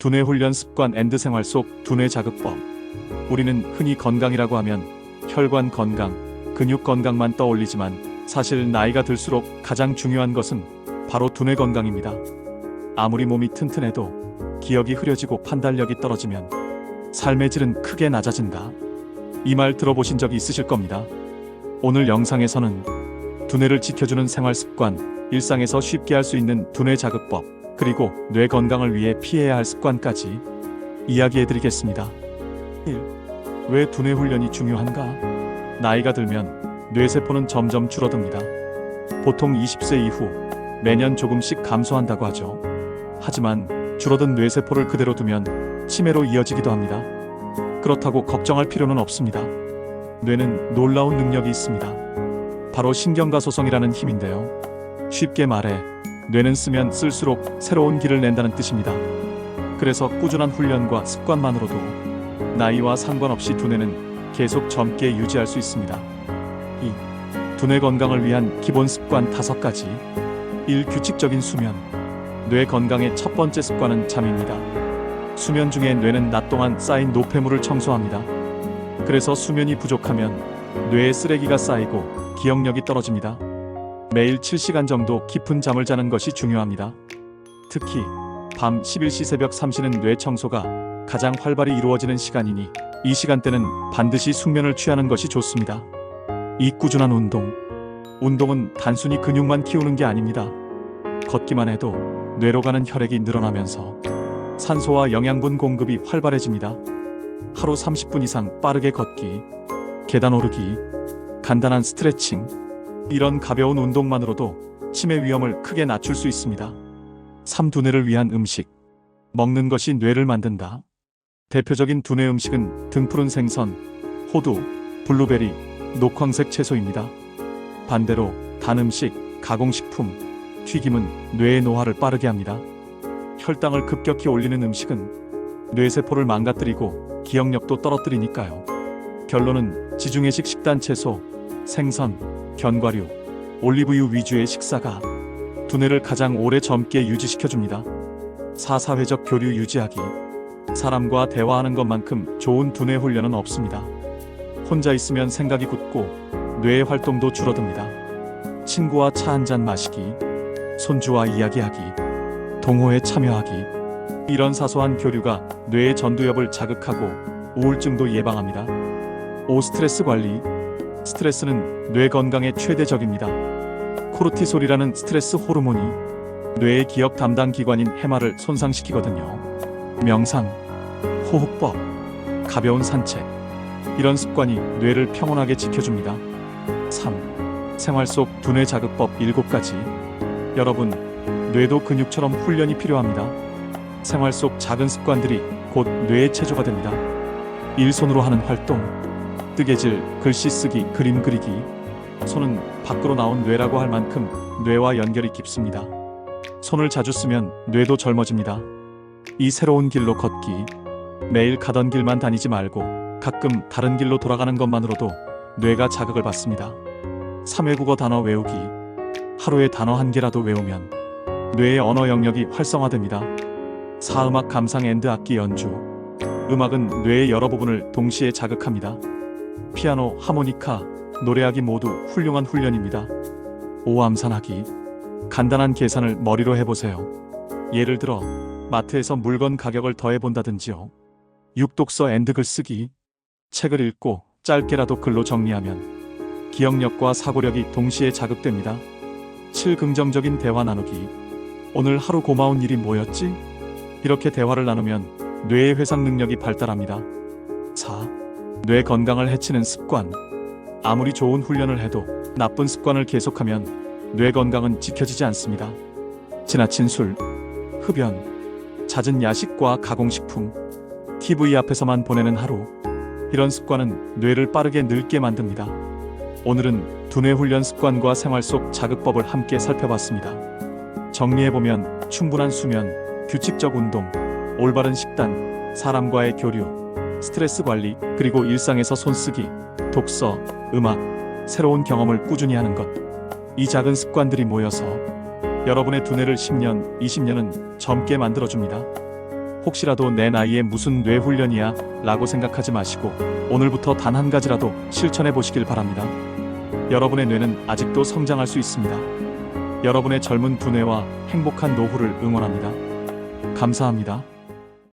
두뇌 훈련 습관 앤드 생활 속 두뇌 자극법. 우리는 흔히 건강이라고 하면 혈관 건강, 근육 건강만 떠올리지만 사실 나이가 들수록 가장 중요한 것은 바로 두뇌 건강입니다. 아무리 몸이 튼튼해도 기억이 흐려지고 판단력이 떨어지면 삶의 질은 크게 낮아진다. 이 말 들어보신 적이 있으실 겁니다. 오늘 영상에서는 두뇌를 지켜주는 생활 습관, 일상에서 쉽게 할 수 있는 두뇌 자극법, 그리고 뇌 건강을 위해 피해야 할 습관까지 이야기해 드리겠습니다. 1. 왜 두뇌 훈련이 중요한가? 나이가 들면 뇌세포는 점점 줄어듭니다. 보통 20세 이후 매년 조금씩 감소한다고 하죠. 하지만 줄어든 뇌세포를 그대로 두면 치매로 이어지기도 합니다. 그렇다고 걱정할 필요는 없습니다. 뇌는 놀라운 능력이 있습니다. 바로 신경가소성이라는 힘인데요. 쉽게 말해 뇌는 쓰면 쓸수록 새로운 길을 낸다는 뜻입니다. 그래서 꾸준한 훈련과 습관만으로도 나이와 상관없이 두뇌는 계속 젊게 유지할 수 있습니다. 2. 두뇌 건강을 위한 기본 습관 5가지 1. 규칙적인 수면 뇌 건강의 첫 번째 습관은 잠입니다. 수면 중에 뇌는 낮 동안 쌓인 노폐물을 청소합니다. 그래서 수면이 부족하면 뇌에 쓰레기가 쌓이고 기억력이 떨어집니다. 매일 7시간 정도 깊은 잠을 자는 것이 중요합니다. 특히 밤 11시 새벽 3시는 뇌 청소가 가장 활발히 이루어지는 시간이니 이 시간대는 반드시 숙면을 취하는 것이 좋습니다. 이 꾸준한 운동. 운동은 단순히 근육만 키우는 게 아닙니다. 걷기만 해도 뇌로 가는 혈액이 늘어나면서 산소와 영양분 공급이 활발해집니다. 하루 30분 이상 빠르게 걷기, 계단 오르기, 간단한 스트레칭, 이런 가벼운 운동만으로도 치매 위험을 크게 낮출 수 있습니다. 3. 두뇌를 위한 음식. 먹는 것이 뇌를 만든다. 대표적인 두뇌 음식은 등푸른 생선, 호두, 블루베리, 녹황색 채소입니다. 반대로 단 음식, 가공식품, 튀김은 뇌의 노화를 빠르게 합니다. 혈당을 급격히 올리는 음식은 뇌세포를 망가뜨리고 기억력도 떨어뜨리니까요. 결론은 지중해식 식단 채소, 생선, 견과류, 올리브유 위주의 식사가 두뇌를 가장 오래 젊게 유지시켜줍니다. 4. 사회적 교류 유지하기 사람과 대화하는 것만큼 좋은 두뇌 훈련은 없습니다. 혼자 있으면 생각이 굳고 뇌의 활동도 줄어듭니다. 친구와 차 한 잔 마시기, 손주와 이야기하기, 동호회 참여하기 이런 사소한 교류가 뇌의 전두엽을 자극하고 우울증도 예방합니다. 5. 스트레스 관리 스트레스는 뇌 건강에 최대적입니다. 코르티솔이라는 스트레스 호르몬이 뇌의 기억 담당 기관인 해마를 손상시키거든요. 명상, 호흡법, 가벼운 산책 이런 습관이 뇌를 평온하게 지켜줍니다. 3. 생활 속 두뇌 자극법 7가지 여러분, 뇌도 근육처럼 훈련이 필요합니다. 생활 속 작은 습관들이 곧 뇌의 체조가 됩니다. 일손으로 하는 활동, 뜨개질, 글씨 쓰기, 그림 그리기. 손은 밖으로 나온 뇌라고 할 만큼 뇌와 연결이 깊습니다. 손을 자주 쓰면 뇌도 젊어집니다. 이 새로운 길로 걷기. 매일 가던 길만 다니지 말고 가끔 다른 길로 돌아가는 것만으로도 뇌가 자극을 받습니다. 3회 국어 단어 외우기. 하루에 단어 한 개라도 외우면 뇌의 언어 영역이 활성화됩니다. 4. 음악 감상 앤드 악기 연주. 음악은 뇌의 여러 부분을 동시에 자극합니다. 피아노, 하모니카, 노래하기 모두 훌륭한 훈련입니다. 5. 암산하기. 간단한 계산을 머리로 해보세요. 예를 들어 마트에서 물건 가격을 더해본다든지요. 6. 독서 앤드 글 쓰기. 책을 읽고 짧게라도 글로 정리하면 기억력과 사고력이 동시에 자극됩니다. 7. 긍정적인 대화 나누기. 오늘 하루 고마운 일이 뭐였지? 이렇게 대화를 나누면 뇌의 회상 능력이 발달합니다. 4. 뇌 건강을 해치는 습관. 아무리 좋은 훈련을 해도 나쁜 습관을 계속하면 뇌 건강은 지켜지지 않습니다. 지나친 술, 흡연, 잦은 야식과 가공식품, TV 앞에서만 보내는 하루. 이런 습관은 뇌를 빠르게 늙게 만듭니다. 오늘은 두뇌 훈련 습관과 생활 속 자극법을 함께 살펴봤습니다. 정리해보면 충분한 수면, 규칙적 운동, 올바른 식단, 사람과의 교류, 스트레스 관리, 그리고 일상에서 손쓰기, 독서, 음악, 새로운 경험을 꾸준히 하는 것. 이 작은 습관들이 모여서 여러분의 두뇌를 10년, 20년은 젊게 만들어줍니다. 혹시라도 내 나이에 무슨 뇌 훈련이야 라고 생각하지 마시고 오늘부터 단 한 가지라도 실천해 보시길 바랍니다. 여러분의 뇌는 아직도 성장할 수 있습니다. 여러분의 젊은 두뇌와 행복한 노후를 응원합니다. 감사합니다.